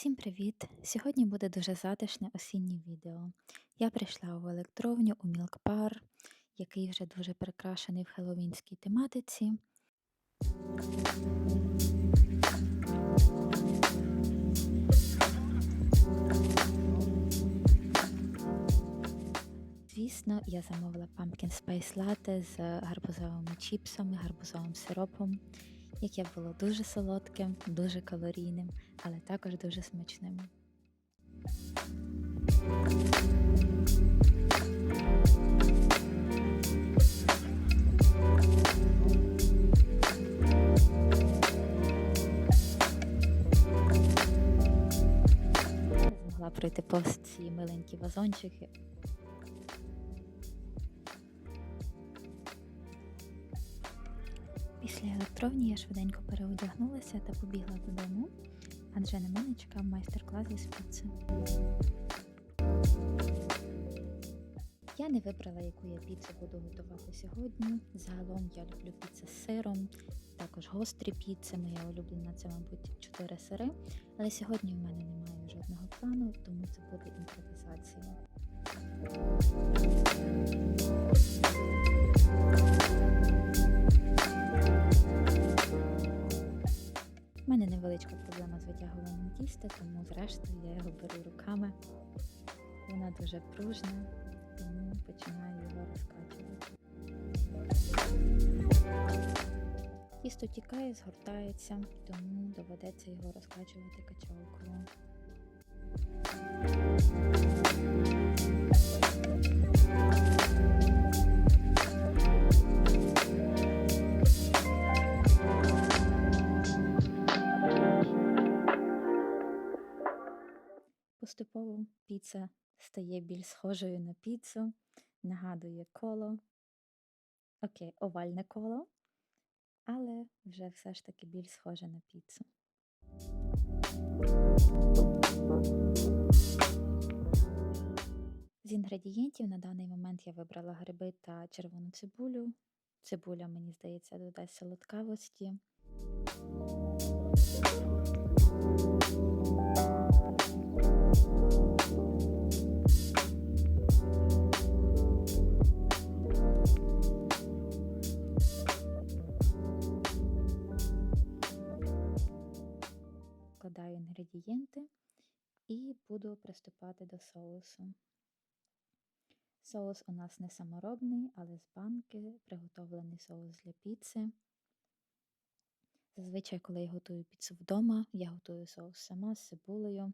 Всім привіт! Сьогодні буде дуже затишне осіннє відео. Я прийшла в електровню у Milk Bar, який вже дуже прикрашений в хеллоуінській тематиці. Звісно, я замовила pumpkin spice latte з гарбузовими чіпсами, гарбузовим сиропом, яке було дуже солодким, дуже калорійним, але також дуже смачним. Пройти повз ці миленькі вазончики. Після електровні я швиденько переодягнулася та побігла додому, адже на мене чекав майстер-клас із піци. Я не вибрала, яку я піцу буду готувати сьогодні. Загалом я люблю піци з сиром, також гострі піци. Моя улюблена це, мабуть, 4 сири. Але сьогодні в мене немає жодного плану, тому це буде імпровізація. Дуже пружна, тому починаю його розкачувати. Тісто тікає, згортається, тому доведеться його розкачувати качалкою. Поступово піца стає більш схожою на піцу, нагадує коло. Окей, овальне коло, але вже все ж таки більш схоже на піцу. З інгредієнтів на даний момент я вибрала гриби та червону цибулю. Цибуля, мені здається, додасть солодкавості. Вкладаю інгредієнти і буду приступати до соусу. Соус у нас не саморобний, але з банки приготовлений соус для піци. Зазвичай, коли я готую піцу вдома, я готую соус сама з цибулею,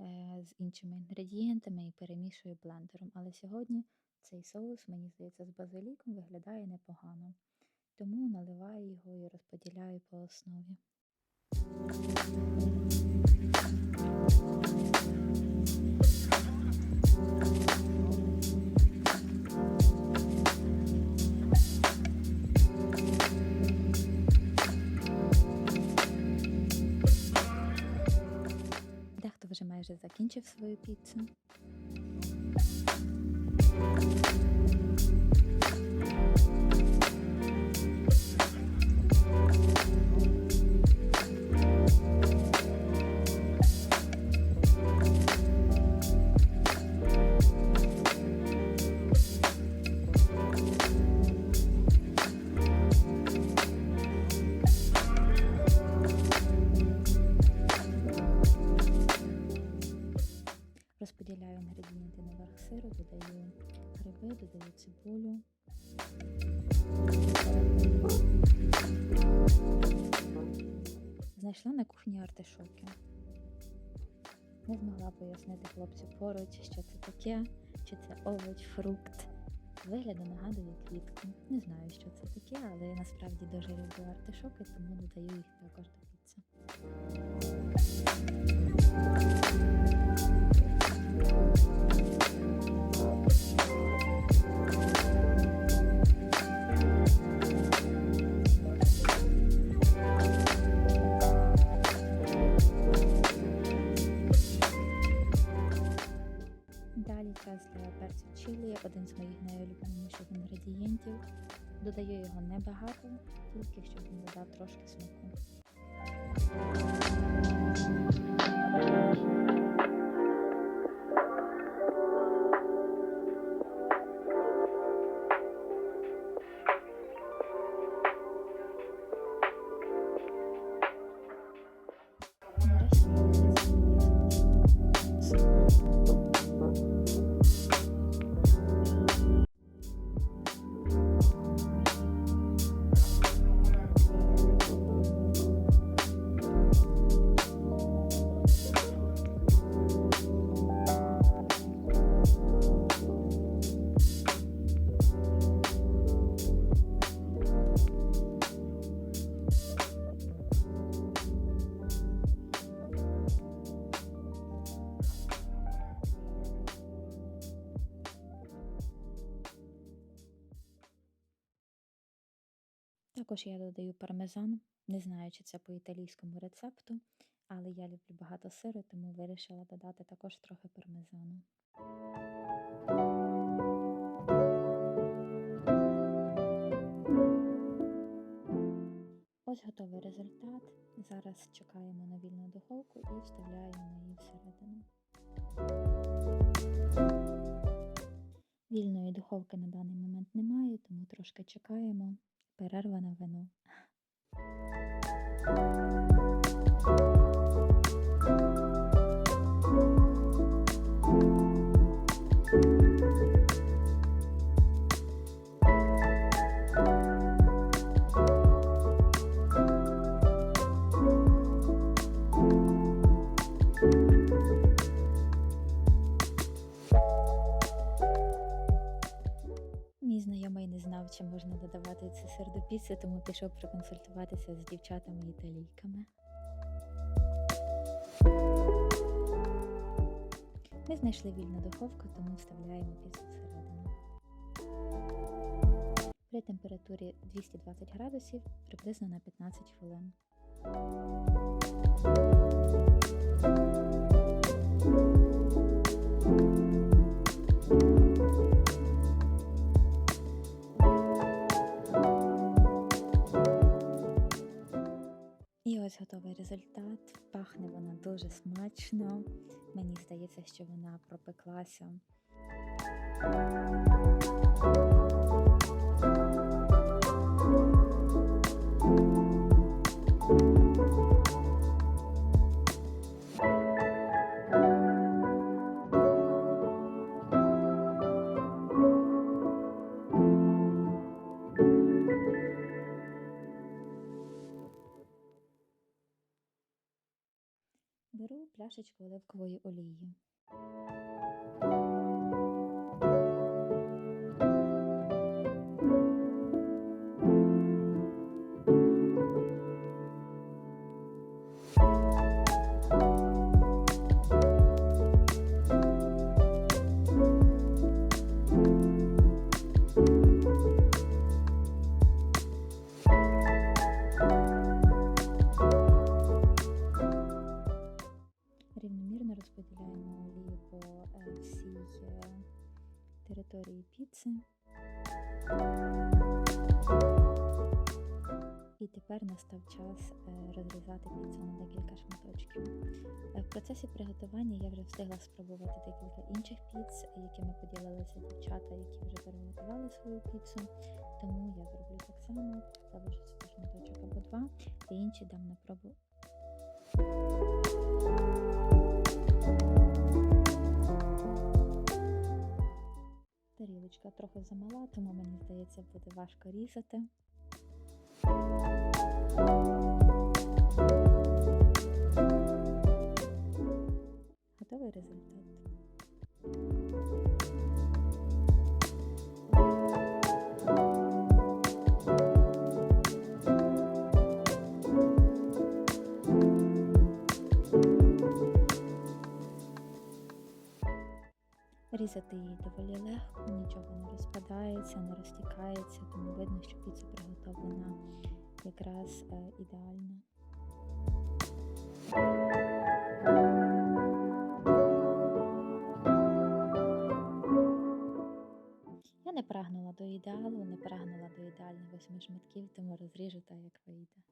е, з іншими інгредієнтами і перемішую блендером. Але сьогодні цей соус, мені здається, з базиліком виглядає непогано. Тому наливаю його і розподіляю по основі. Дехто вже майже закінчив свою піцу. Сиру, додаю гриби, додаю цибулю. Знайшла на кухні артишоки. Не змогла пояснити хлопцю поруч, що це таке, чи це овоч, фрукт. Вигляду нагадує квітку. Не знаю, що це таке, але я насправді дуже люблю артишоки, тому додаю їх також до піци. Один з моїх найулюбленіших інгредієнтів. Додаю його небагато, тільки щоб він додав трошки смаку. Також я додаю пармезан. Не знаю, чи це по італійському рецепту, але я люблю багато сиру, тому вирішила додати також трохи пармезану. Ось готовий результат. Зараз чекаємо на вільну духовку і вставляємо її всередину. Вільної духовки на даний момент немає, тому трошки чекаємо. Перерва на вино. Знав, чи можна додавати цей сир тому пішов проконсультуватися з дівчатами-італійками. Ми знайшли вільну духовку, тому вставляємо піцу всередину. При температурі 220 градусів приблизно на 15 хвилин. І ось готовий результат. Пахне вона дуже смачно. Мені здається, що вона пропеклася. Пляшечку оливкової олії. Розподіляємо олію по е, всій е, території піци. І тепер настав час е, розрізати піцу на декілька шматочків. В процесі приготування я вже встигла спробувати декілька інших піц, якими поділилися дівчата, які вже приготували свою піцу. Тому я зроблю так само, залишу собі шматочок або два, а інші дам на пробу Тарілочка трохи замала, тому мені здається, буде важко різати. Різати її доволі легко, нічого не розпадається, не розтікається, тому видно, що піца приготовлена якраз е, ідеально. Я не прагнула до ідеалу, не прагнула до ідеальних восьми шматків, тому розріжу так, як вийде.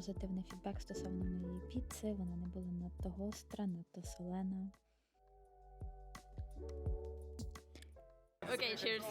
Позитивний фідбек стосовно моєї піци. Вона не була надто гостра, надто солена. Okay, cheers.